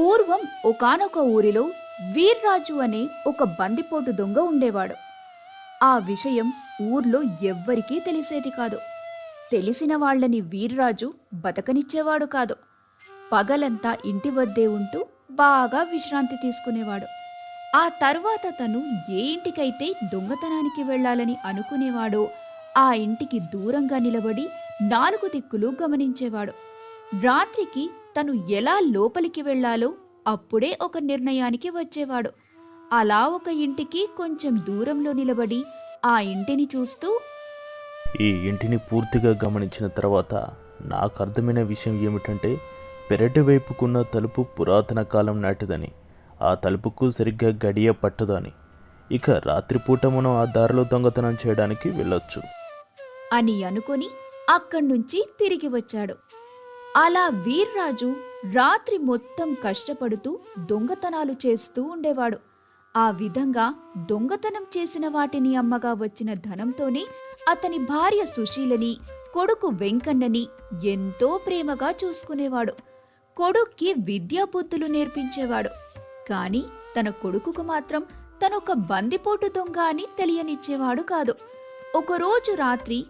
పూర్వం ఒకానొక ఊరిలో వీర్రాజు అనే ఒక బందిపోటు దొంగ ఉండేవాడు. ఆ విషయం ఊర్లో ఎవ్వరికీ తెలిసేది కాదు. తెలిసిన వాళ్ళని వీర్రాజు బతకనిచ్చేవాడు కాదు. పగలంతా ఇంటి వద్దే ఉంటూ బాగా విశ్రాంతి తీసుకునేవాడు. ఆ తర్వాత తను ఏ ఇంటికైతే దొంగతనానికి వెళ్ళాలని అనుకునేవాడో ఆ ఇంటికి దూరంగా నిలబడి నాలుగు దిక్కులు గమనించేవాడు. రాత్రికి తను ఎలా లోపలికి వెళ్ళాలో అప్పుడే ఒక నిర్ణయానికి వచ్చేవాడు. అలా ఒక ఇంటికి కొంచెం దూరంలో నిలబడి ఆ ఇంటిని చూస్తూ ఈ ఇంటిని పూర్తిగా గమనించిన తర్వాత నాకు అర్థమైన విషయం ఏమిటంటే పెరటి వైపుకున్న తలుపు పురాతన కాలం నాటిదని ఆ తలుపుకు సరిగ్గా గడియ పట్టదని ఇక రాత్రిపూట మనం ఆ దారిలో దొంగతనం చేయడానికి వెళ్ళొచ్చు. అని అనుకొని అక్కడ్నుంచి తిరిగి వచ్చాడు. అలా వీర్రాజు రాత్రి మొత్తం కష్టపడుతూ దొంగతనాలు చేస్తూ ఉండేవాడు. ఆ విధంగా దొంగతనం చేసిన వాటిని అమ్మగా వచ్చిన ధనంతోనే అతని భార్య సుశీలని కొడుకు వెంకన్నని ఎంతో ప్రేమగా చూసుకునేవాడు. కొడుక్కి విద్యాబుద్ధులు నేర్పించేవాడు. కాని తన కొడుకుకు మాత్రం తనొక బందిపోటు దొంగ అని తెలియనిచ్చేవాడు కాదు. ఒకరోజు రాత్రి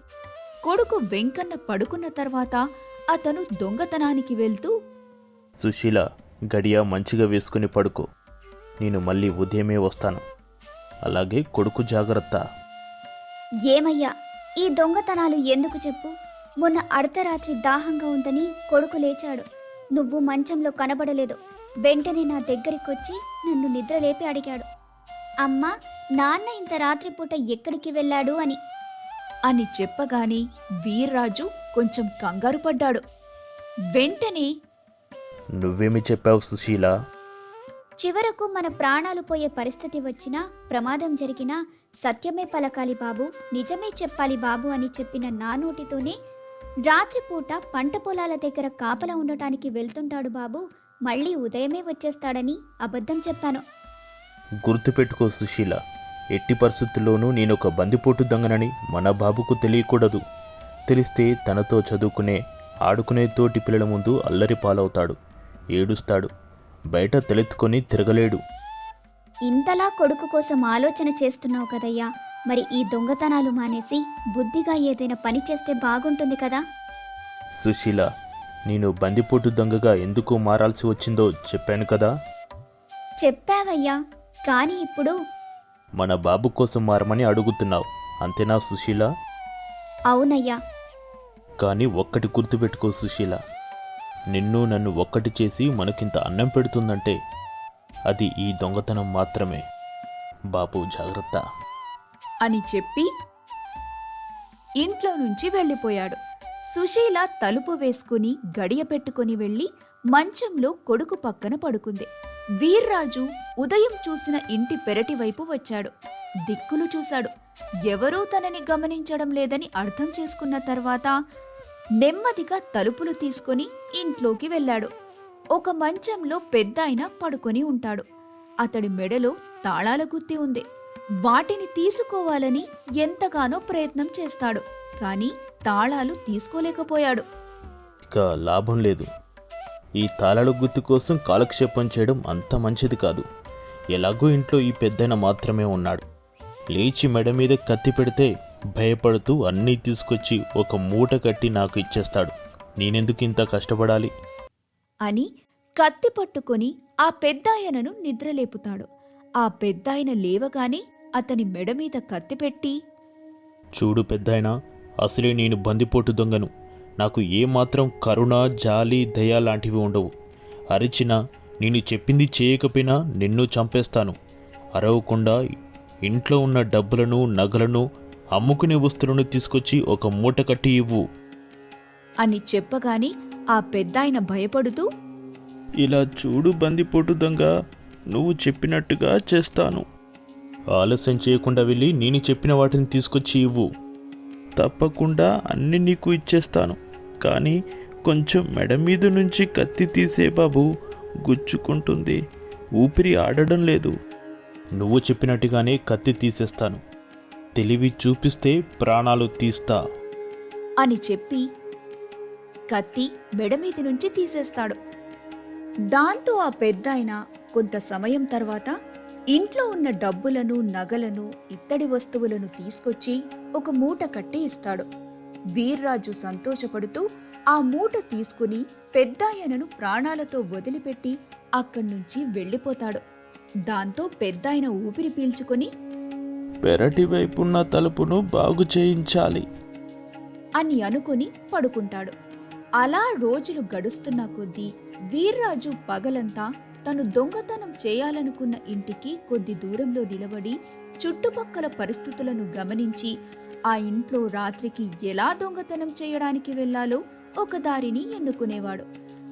కొడుకు వెంకన్న పడుకున్న తర్వాత అతను దొంగతనానికి వెళ్తూ సుశీల గడియ మంచిగా వేసుకుని పడుకో. నేను మళ్ళీ ఉదయమే వస్తాను. అలాగే కొడుకు జాగ్రత్త. ఏమయ్యా ఈ దొంగతనాలు ఎందుకు చెప్పు? మొన్న అర్ధరాత్రి దాహంగా ఉందని కొడుకు లేచాడు. నువ్వు మంచంలో కనబడలేదు. వెంటనే నా దగ్గరికొచ్చి నన్ను నిద్రలేపి అడిగాడు. అమ్మా నాన్న ఇంత రాత్రిపూట ఎక్కడికి వెళ్ళాడు అని. అని చెప్పగానే వీర్రాజు కొంచెం కంగారు పడ్డాడు. వెంటనే నువ్వేమి చెప్పావు సుశీల? చివరకు మన ప్రాణాలు పోయే పరిస్థితి వచ్చినా ప్రమాదం జరిగినా సత్యమే పలకాలి బాబు నిజమే చెప్పాలి బాబు అని చెప్పిన నా నోటితోనే రాత్రిపూట పంట పొలాల దగ్గర కాపలా ఉండటానికి వెళ్తుంటాడు బాబు మళ్ళీ ఉదయమే వచ్చేస్తాడని అబద్ధం చెప్పాను. గుర్తుపెట్టుకో సుశీల. ఎట్టి పరిస్థితుల్లోనూ నేను ఒక బందిపోటు దొంగనని మన బాబుకు తెలియకూడదు. తెలిస్తే తనతో చదువుకునే ఆడుకునే తోటి పిల్లల ముందు అల్లరి పాలవుతాడు. ఏడుస్తాడు. బయట తలెత్తుకొని తిరగలేడు. ఇంతలా కొడుకు కోసం ఆలోచన చేస్తున్నావు కదయ్యా. మరి ఈ దొంగతనాలు మానేసి బుద్ధిగా ఏదైనా పని చేస్తే బాగుంటుంది కదా? సుశీల నేను బందిపోటు దొంగగా ఎందుకు మారాల్సి వచ్చిందో చెప్పాను కదా? చెప్పావయ్యా. కానీ ఇప్పుడు మన బాబు కోసం మారమని అడుగుతున్నావు. అంతేనా సుశీల? అవునయ్యా. కానీ ఒక్కటి గుర్తుపెట్టుకో సుశీల. నిన్ను నన్ను ఒక్కటి చేసి మనకింత అన్నం పెడుతుందంటే అది ఈ దొంగతనం మాత్రమే. బాబు జాగ్రత్త. అని చెప్పి ఇంట్లో నుంచి వెళ్ళిపోయాడు. సుశీల తలుపు వేసుకుని గడియ పెట్టుకుని వెళ్ళి మంచంలో కొడుకు పక్కన పడుకుంది. వీర్రాజు ఉదయం చూసిన ఇంటి పెరటి వైపు వచ్చాడు. దిక్కులు చూశాడు. ఎవరూ తనని గమనించడం లేదని అర్థం చేసుకున్న తర్వాత నెమ్మదిగా తలుపులు తీసుకొని ఇంట్లోకి వెళ్ళాడు. ఒక మంచంలో పెద్దాయన పడుకొని ఉంటాడు. అతడి మెడలో తాళాల గుత్తి ఉంది. వాటిని తీసుకోవాలని ఎంతగానో ప్రయత్నం చేస్తాడు. కానీ తాళాలు తీసుకోలేకపోయాడు. ఇక లాభం లేదు. ఈ తాళాల గుర్తు కోసం కాలక్షేపం చేయడం అంత మంచిది కాదు. ఎలాగో ఇంట్లో ఈ పెద్దయిన మాత్రమే ఉన్నాడు. లేచి మెడ మీద కత్తి పెడితే భయపడుతూ అన్నీ తీసుకొచ్చి ఒక మూట కట్టి నాకు ఇచ్చేస్తాడు. నేనెందుకు ఇంత కష్టపడాలి? అని కత్తి పట్టుకొని ఆ పెద్దాయనను నిద్రలేపుతాడు. ఆ పెద్దాయన లేవగానే అతని మెడ మీద కత్తి పెట్టి చూడు పెద్దాయన అసలే నేను బందిపోటు దొంగను. నాకు ఏమాత్రం కరుణ జాలి దయ లాంటివి ఉండవు. అరిచినా నేను చెప్పింది చేయకపోయినా నిన్ను చంపేస్తాను. అరవకుండా ఇంట్లో ఉన్న డబ్బులను నగలను అమ్ముకునే వస్తువులను తీసుకొచ్చి ఒక మూట కట్టి ఇవ్వు. అని చెప్పగానే ఆ పెద్దాయన భయపడుతూ ఇలా చూడు బందిపోటు దొంగ నువ్వు చెప్పినట్టుగా చేస్తాను. ఆలస్యం చేయకుండా వెళ్ళి నేను చెప్పిన వాటిని తీసుకొచ్చి ఇవ్వు. తప్పకుండా అన్ని నీకు ఇచ్చేస్తాను. కానీ కొంచెం మెడ మీద నుంచి కత్తి తీసే బాబు గుచ్చుకుంటుంది. ఊపిరి ఆడడం లేదు. నువ్వు చెప్పినట్టుగానే కత్తి తీసేస్తాను. తెలివి చూపిస్తే ప్రాణాలు తీస్తా. అని చెప్పి కత్తి మెడ మీద నుంచి తీసేస్తాడు. దాంతో ఆ పెద్దాయన కొంత సమయం తర్వాత ఇంట్లో ఉన్న డబ్బులను నగలను ఇత్తడి వస్తువులను తీసుకొచ్చి ఒక మూట కట్టి ఇస్తాడు. వీర్రాజు సంతోషపడుతూ ఆ మూట తీసుకుని పెద్దాయనను ప్రాణాలతో వదిలిపెట్టి అక్కడి నుంచి వెళ్ళిపోతాడు. దాంతో పెద్దాయన ఊపిరి పీల్చుకొని పెరటి వైపున్న తలుపును బాగు చేయించాలి. అని అనుకుని పడుకుంటాడు. అలా రోజులు గడుస్తున్న కొద్దీ వీర్రాజు పగలంతా తను దొంగతనం చేయాలనుకున్న ఇంటికి కొద్ది దూరంలో నిలబడి చుట్టుపక్కల పరిస్థితులను గమనించి ఆ ఇంట్లో రాత్రికి ఎలా దొంగతనం చేయడానికి వెళ్ళాలో ఒక దారిని ఎన్నుకునేవాడు.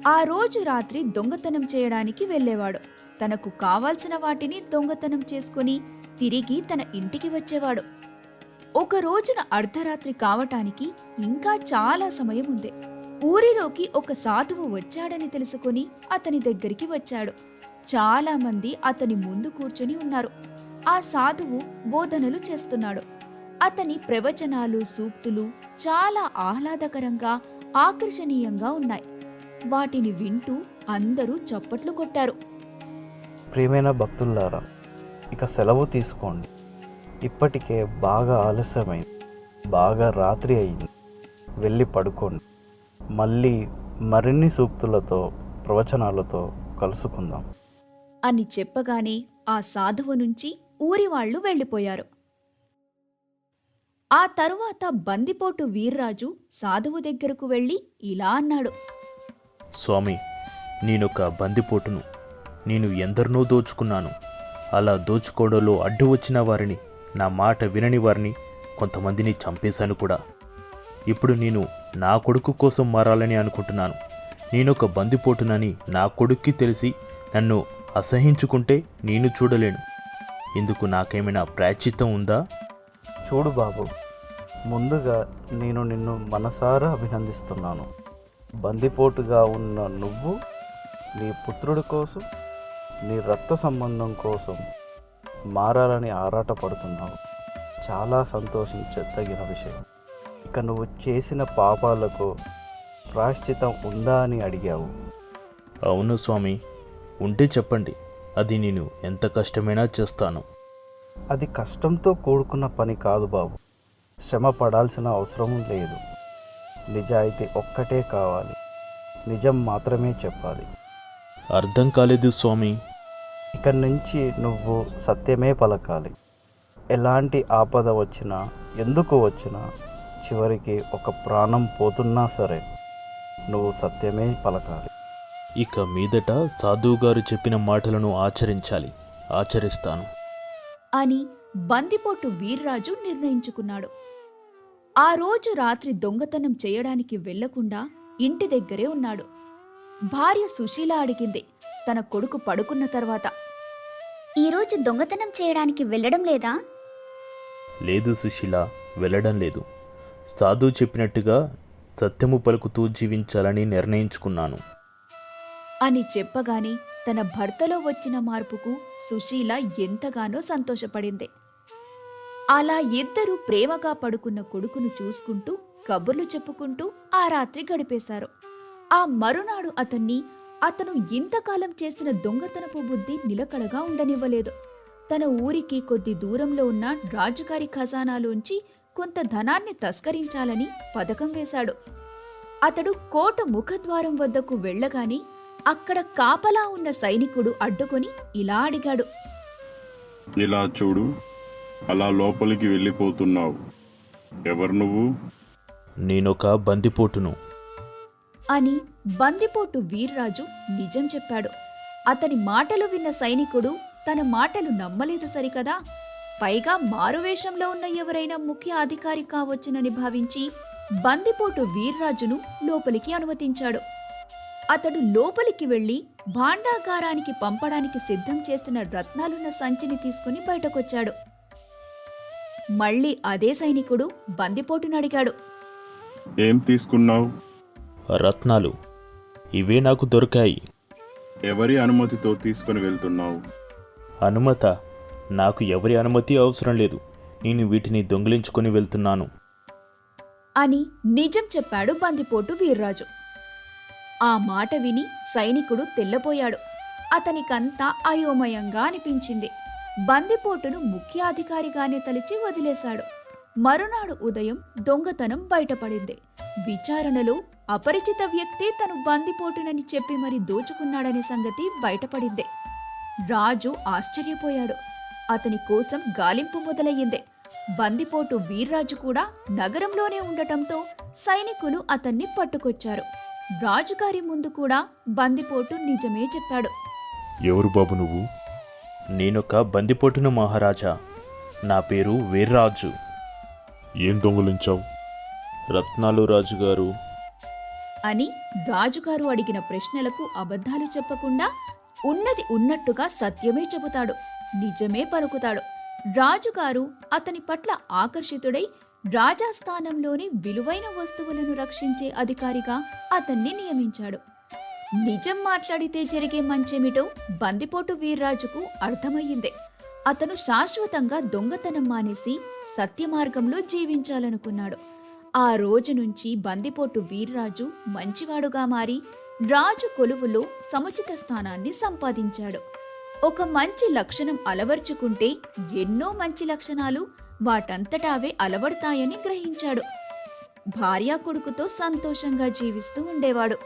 ఆ రోజు రాత్రి దొంగతనం చేయడానికి వెళ్ళేవాడు. తనకు కావాల్సిన వాటిని దొంగతనం చేసుకుని తిరిగి తన ఇంటికి వచ్చేవాడు. ఒక రోజున అర్ధరాత్రి కావటానికి ఇంకా చాలా సమయం ఉంది. ఊరిలోకి ఒక సాధువు వచ్చాడని తెలుసుకుని అతని దగ్గరికి వచ్చాడు. చాలా మంది అతని ముందు కూర్చొని ఉన్నారు. ఆ సాధువు బోధనలు చేస్తున్నాడు. అతని ప్రవచనాలు సూక్తులు చాలా ఆహ్లాదకరంగా ఆకర్షణీయంగా ఉన్నాయి. వాటిని వింటూ అందరూ చప్పట్లు కొట్టారు. ప్రియమైన భక్తులారా ఇక సెలవు తీసుకోండి. ఇప్పటికే బాగా ఆలస్యమైంది. బాగా రాత్రి అయింది. వెళ్ళి పడుకోండి. మళ్ళీ మరిన్ని సూక్తులతో ప్రవచనాలతో కలుసుకుందాం. అని చెప్పగానే ఆ సాధువు నుంచి ఊరి వాళ్ళు వెళ్ళిపోయారు. ఆ తరువాత బందిపోటు వీర్రాజు సాధువు దగ్గరకు వెళ్ళి ఇలా అన్నాడు. స్వామి నేనొక బందిపోటును. నేను ఎందరినో దోచుకున్నాను. అలా దోచుకోవడంలో అడ్డు వచ్చిన వారిని నా మాట వినని వారిని కొంతమందిని చంపేశాను కూడా. ఇప్పుడు నేను నా కొడుకు కోసం మారాలని అనుకుంటున్నాను. నేనొక బందిపోటునని నా కొడుక్కి తెలిసి నన్ను అసహించుకుంటే నేను చూడలేను. ఇందుకు నాకేమైనా ప్రాచిత్తం ఉందా? చూడు బాబు ముందుగా నేను నిన్ను మనసారా అభినందిస్తున్నాను. బందిపోటుగా ఉన్న నువ్వు నీ పుత్రుడి కోసం నీ రక్త సంబంధం కోసం మారాలని ఆరాటపడుతున్నావు. చాలా సంతోషించదగిన విషయం. ఇక నువ్వు చేసిన పాపాలకు ప్రాశ్చితం ఉందా అని అడిగావు. అవును స్వామి ఉంటే చెప్పండి. అది నేను ఎంత కష్టమైనా చేస్తాను. అది కష్టంతో కూడుకున్న పని కాదు బాబు. శ్రమ పడాల్సిన అవసరం లేదు. నిజాయితీ ఒక్కటే కావాలి. నిజం మాత్రమే చెప్పాలి. అర్థం కాలేదు స్వామి. ఇక నుంచి నువ్వు సత్యమే పలకాలి. ఎలాంటి ఆపద వచ్చినా ఎందుకు వచ్చినా చివరికి ఒక ప్రాణం పోతున్నా సరే నువ్వు సత్యమే పలకాలి. ఇక మీదట సాధువు గారు చెప్పిన మాటలను ఆచరించాలి. ఆచరిస్తాను. అని బందిపోటు వీర్రాజు నిర్ణయించుకున్నాడు. ఆ రోజు రాత్రి దొంగతనం చేయడానికి వెళ్ళకుండా ఇంటి దగ్గరే ఉన్నాడు. భార్య సుశీల అడిగింది. తన కొడుకు పడుకున్న తర్వాత ఈరోజు దొంగతనం చేయడానికి వెళ్ళడం లేదా? లేదు సుశీల వెళ్ళడం లేదు. సాధువు చెప్పినట్టుగా సత్యము పలుకుతూ జీవించాలని నిర్ణయించుకున్నాను. అని చెప్పగానే తన భర్తలో వచ్చిన మార్పుకు సుశీల ఎంతగానో సంతోషపడింది. అలా ఇద్దరూ ప్రేమగా పడుకున్న కొడుకును చూసుకుంటూ కబుర్లు చెప్పుకుంటూ ఆ రాత్రి గడిపేశారు. ఆ మరునాడు అతన్ని అతను ఇంతకాలం చేసిన దొంగతనపు బుద్ధి నిలకడగా ఉండనివ్వలేదు. తన ఊరికి కొద్ది దూరంలో ఉన్న రాజుగారి ఖజానాలోంచి కొంత ధనాన్ని తస్కరించాలని పథకం వేశాడు. అతడు కోట ముఖద్వారం వద్దకు వెళ్ళగాని అక్కడ కాపలా ఉన్న సైనికుడు అడ్డుకొని ఇలా అడిగాడు. ఇలా చూడు అలా లోపలికి వెళ్ళిపోతున్నావు. ఎవరు నువ్వు? నేనొక బందిపోటును. అని బందిపోటు వీర్రాజు నిజం చెప్పాడు. అతని మాటలు విన్న సైనికుడు తన మాటలు నమ్మలేదు సరికదా? పైగా మారువేషంలో ఉన్న ఎవరైనా ముఖ్య అధికారి కావచ్చునని భావించి బందిపోటు వీర్రాజును లోపలికి అనుమతించాడు. అతడు లోపలికి వెళ్ళి భాండాగారానికి పంపడానికి సిద్ధం చేసిన రత్నాలున్న సంచిని తీసుకుని బయటకొచ్చాడు. మళ్ళీ అదే సైనికుడు బందిపోటును అడిగాడు. ఏం తీసుకున్నావు? రత్నాలు. ఇవే నాకు దొరికాయి. ఎవరి అనుమతితో తీసుకొని వెళ్తున్నావు? అనుమత? నాకు ఎవరి అనుమతి అవసరం లేదు. నేను వీటిని దొంగిలించుకొని వెళ్తున్నాను. అని నిజం చెప్పాడు బందిపోటు వీర్రాజు. ఆ మాట విని సైనికుడు తెల్లపోయాడు అతనికంతా అయోమయంగా అనిపించింది. బందిపోటును ముఖ్యాధికారిగానే తలిచి వదిలేశాడు. మరునాడు ఉదయం దొంగతనం బయటపడింది. విచారణలో అపరిచిత వ్యక్తి తను బందిపోటునని చెప్పి మరి దోచుకున్నాడనే సంగతి బయటపడింది. రాజు ఆశ్చర్యపోయాడు. అతని కోసం గాలింపు మొదలయ్యింది. బందిపోటు వీర్రాజు కూడా నగరంలోనే ఉండటంతో సైనికులు అతన్ని పట్టుకొచ్చారు. రాజుగారి ముందు కూడా బందిపోటు నిజమే చెప్పాడు. ఎవరు బాబు నువ్వు? నేనొక బందిపోటును మహారాజా. నా పేరు వీర్రాజు. ఏం దొంగలించావు? రత్నాలు రాజుగారు. అని రాజుగారు అడిగిన ప్రశ్నలకు అబద్ధాలు చెప్పకుండా ఉన్నది ఉన్నట్టుగా సత్యమే చెబుతాడు. నిజమే పలుకుతాడు. రాజుగారు అతని పట్ల ఆకర్షితుడై రాజాస్థానంలోని విలువైన వస్తువులను రక్షించే అధికారిగా అతన్ని నియమించాడు. నిజం మాట్లాడితే జరిగే మంచేమిటో బందిపోటు వీర్రాజుకు అర్థమయ్యింది. అతను శాశ్వతంగా దొంగతనం మానేసి సత్యమార్గంలో జీవించాలనుకున్నాడు. ఆ రోజు నుంచి బందిపోటు వీర్రాజు మంచివాడుగా మారి రాజు కొలువులో సముచిత స్థానాన్ని సంపాదించాడు. ఒక మంచి లక్షణం అలవర్చుకుంటే ఎన్నో మంచి లక్షణాలు వాటంతటావే అలవడతాయని గ్రహించాడు. భార్యా కొడుకుతో సంతోషంగా జీవిస్తూ ఉండేవాడు.